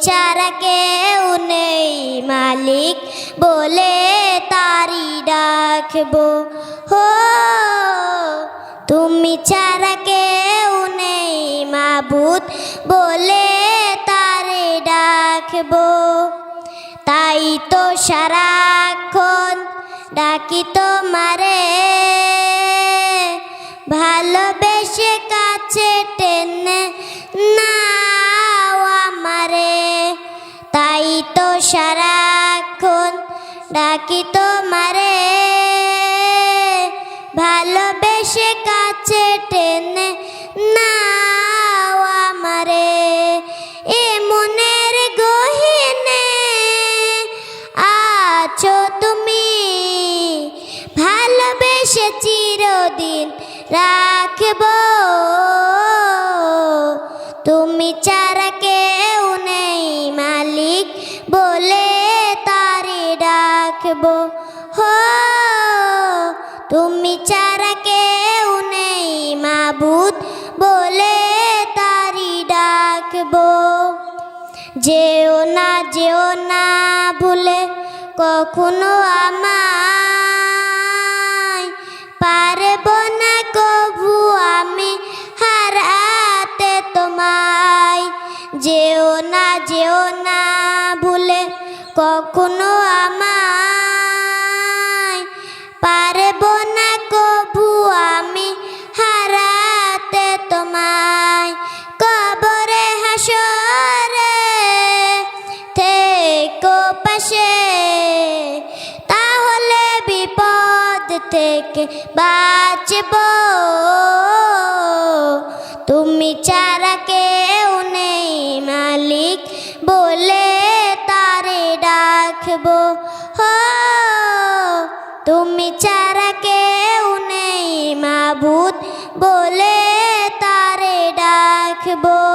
ছাড়া কেউ নেই মালিক বলে তারি ডাকবো। হো, তুমি ছাড়া কেউ নেই মাবুদ বলে তারে ডাকবো। তাই তো সারাক্ষণ ডাকি তোমারে। ভালোবেসে কাছে তাই তো সারাক্ষণ, ডাকি তোমারে। ভালোবেসে কাছে টেনে নাও আমারে। এ মনের গহিনে আছো তুমি। ভালোবেসে চিরদিন রাখব। তুমি ছাড়া ডাকবো হো, তুমি ছাড়া কেউ নেই মাবুদ বলে তারি ডাকবো। যেও না যেও না ভুলে কখনো আমায় পারব না কভু আমি হারাতে তোমায়। যেও না যেও না ভুলে কখনো আমায় থেকে বাঁচব। তুমি চারা কেউ নেই মালিক বলে তারে ডাকব। হো, তুমি চারা কেউ নেই মাবুত বলে তারে ডাকবো।